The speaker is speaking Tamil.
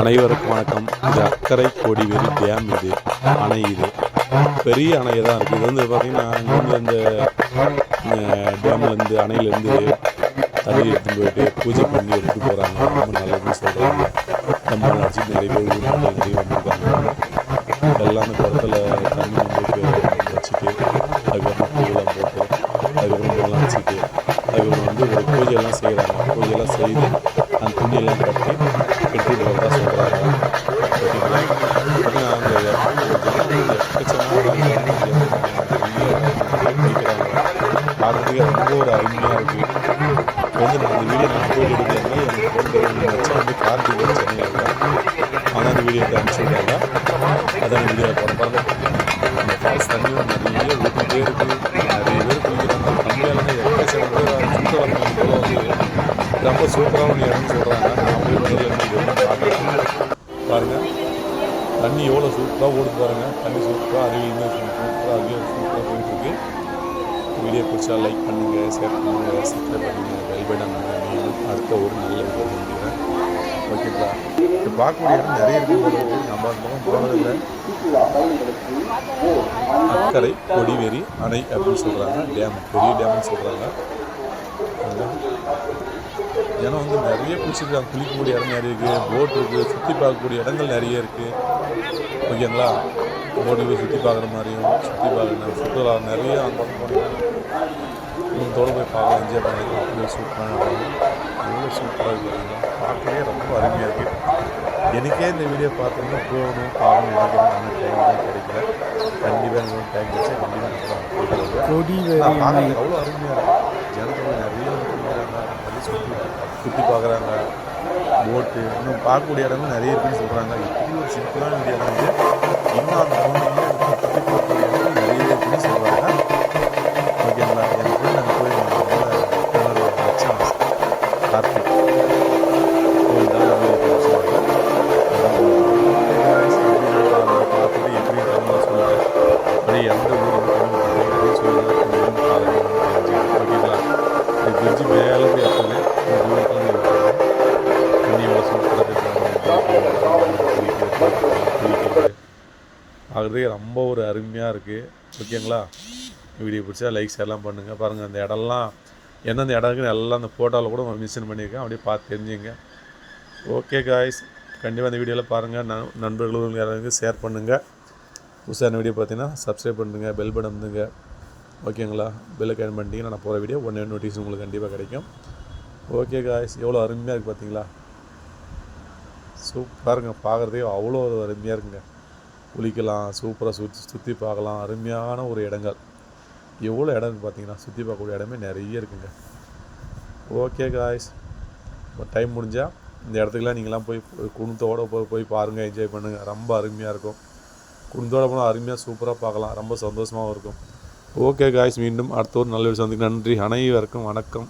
அனைவருக்கும் வணக்கம். இது அக்கரை கொடிவேரி டேம் இது அணை இது. பெரிய அணையை தான் இருக்குது இது வந்து பார்த்திங்கன்னா இங்கேருந்து இந்த டேம்லேருந்து அணையிலேருந்து தண்ணி எடுத்துன்னு போயிட்டு பூஜை பண்ணி எடுத்து போகிறாங்க ரொம்ப நல்லதுன்னு சொல்கிறாங்க நம்ம அடிச்சு நிறைய பேர் நிறைய வந்திருக்காங்க. எல்லாம் அந்த தண்ணி அதுக்கப்புறம் வந்து ஒரு பூஜையெல்லாம் செய்கிறாங்க பூஜையெல்லாம் செய்து அந்த துணியெல்லாம் கட்டி கட்டி போகிறதா சொல்கிறாங்க ஓகேங்களா பார்த்தீங்கன்னா ரொம்ப ஒரு அருமையாக இருக்குது வந்து நான் அந்த வீடியோ நான் போய் எடுக்கிறேன்னா எனக்கு ஃப்ரெண்டு வச்சா வந்து கார்த்திக் சென்னையில் இருக்கேன் ஆனால் அந்த வீடியோ அனுப்பிச்சுட்டாங்க அதான் வீடியோ போட அந்த ஃபால்ஸ் தண்ணி நிறைய ஊற்றிட்டே இருக்குது சூப்பராக ஒன்று இடம்னு சொல்கிறாங்க நான் வந்து பாருங்கள் தண்ணி எவ்வளோ சூப்பராக ஓடுது பாருங்கள் தண்ணி சூப்பராக அருவியுமே சூப்பராக அருவியும் சூப்பராக போயிட்டுருக்கு வீடியோ பிடிச்சா லைக் பண்ணுங்கள் ஷேர் பண்ணுங்கள் சப்ஸ்கிரைப் பண்ணுங்கள் பெல் பட்டன் அடுத்த ஒரு நல்ல வீடியோ முடிக்கிறேன் ஓகேங்களா இப்போ பார்க்கக்கூடிய இடம் நிறைய இருக்கு நம்ம அந்த பக்கம் போனதில்லை அக்கரை கொடிவேரி அணை அப்படின்னு சொல்கிறாங்க டேம் பெரிய டேம்னு சொல்கிறாங்க ஏன்னா வந்து நிறைய பிடிச்சிருக்காங்க குளிக்கக்கூடிய இடம் நிறைய இருக்குது போட் இருக்குது சுற்றி பார்க்கக்கூடிய இடங்கள் நிறைய இருக்குது ஓகேங்களா? போட்டு போய் சுற்றி பார்க்குற மாதிரியும் சுற்றி பார்க்கணும் சுற்றுலா நிறைய அந்த குடும்பத்தோடு போய் பார்க்கலாம் என்ஜாய் பண்ணலாம். அப்படியே சூப்பரான இடம் எவ்வளோ சூப்பராக இருக்குதுங்க பார்க்கவே ரொம்ப அருமையாக இருக்குது எனக்கே இந்த வீடியோ பார்த்தோம்னா போகணும் பார்க்கணும் நினைக்கிறேன் டைம் தான் கிடைக்கல. கண்டிப்பாக டைம் கிடைச்சா கண்டிப்பாக நான் போயிட்டு வருவேன் அவ்வளோ அருமையாக இருக்கும் ஜனத்தொகை நிறைய வந்து குளிக்கிறாங்க நிறைய சுற்றி பார்க்குறாங்க. போட்டு இன்னும் பார்க்கக்கூடிய இடங்கள் நிறைய இருக்குன்னு சொல்கிறாங்க இப்படி ஒரு சிம்பிளான வீடியோ வந்து இன்னும் அந்த பார்க்குறதுக்கே ரொம்ப ஒரு அருமையாக இருக்குது ஓகேங்களா? வீடியோ பிடிச்சா லைக் ஷேர்லாம் பண்ணுங்கள் பாருங்கள் அந்த இடம்லாம் எந்தெந்த இடம் இருக்குன்னு எல்லாம் அந்த ஃபோட்டோவில் கூட மென்ஷன் பண்ணியிருக்கேன். அப்படியே பார்த்து தெரிஞ்சுங்க. ஓகே காய்ஸ் கண்டிப்பாக அந்த வீடியோவில் பாருங்கள் ந நண்பர்களும் யாராவது ஷேர் பண்ணுங்கள் புதுசான வீடியோ பார்த்தீங்கன்னா சப்ஸ்கிரைப் பண்ணுங்க பெல் பட்டன் வந்துங்க ஓகேங்களா? பெல்லை கேன் பண்ணிட்டீங்கன்னா நான் போகிற வீடியோ ஒன் நோட்டீஸ் உங்களுக்கு கண்டிப்பாக கிடைக்கும். ஓகே காய்ஸ் எவ்வளோ அருமையாக இருக்குது பார்த்தீங்களா சூப்பராக பார்க்குறதே அவ்வளோ ஒரு அருமையாக இருக்குங்க. குளிக்கலாம் சூப்பராக சுற்றி சுற்றி பார்க்கலாம். அருமையான ஒரு இடங்கள். எவ்வளோ இடம் பார்த்தீங்கன்னா சுற்றி பார்க்கக்கூடிய இடமே நிறைய இருக்குங்க. ஓகே காய்ஸ் இப்போ டைம் முடிஞ்சால் இந்த இடத்துக்குலாம் நீங்களாம் போய் குடும்பத்தோடு போய் போய் பாருங்கள் என்ஜாய் பண்ணுங்கள் ரொம்ப அருமையாக இருக்கும். குடும்பத்தோடு போனால் அருமையாக சூப்பராக பார்க்கலாம். ரொம்ப சந்தோஷமாகவும் இருக்கும். ஓகே காய்ஸ் மீண்டும் அடுத்த ஒரு நல்ல விஷயம் நன்றி. அனைவருக்கும் வணக்கம்.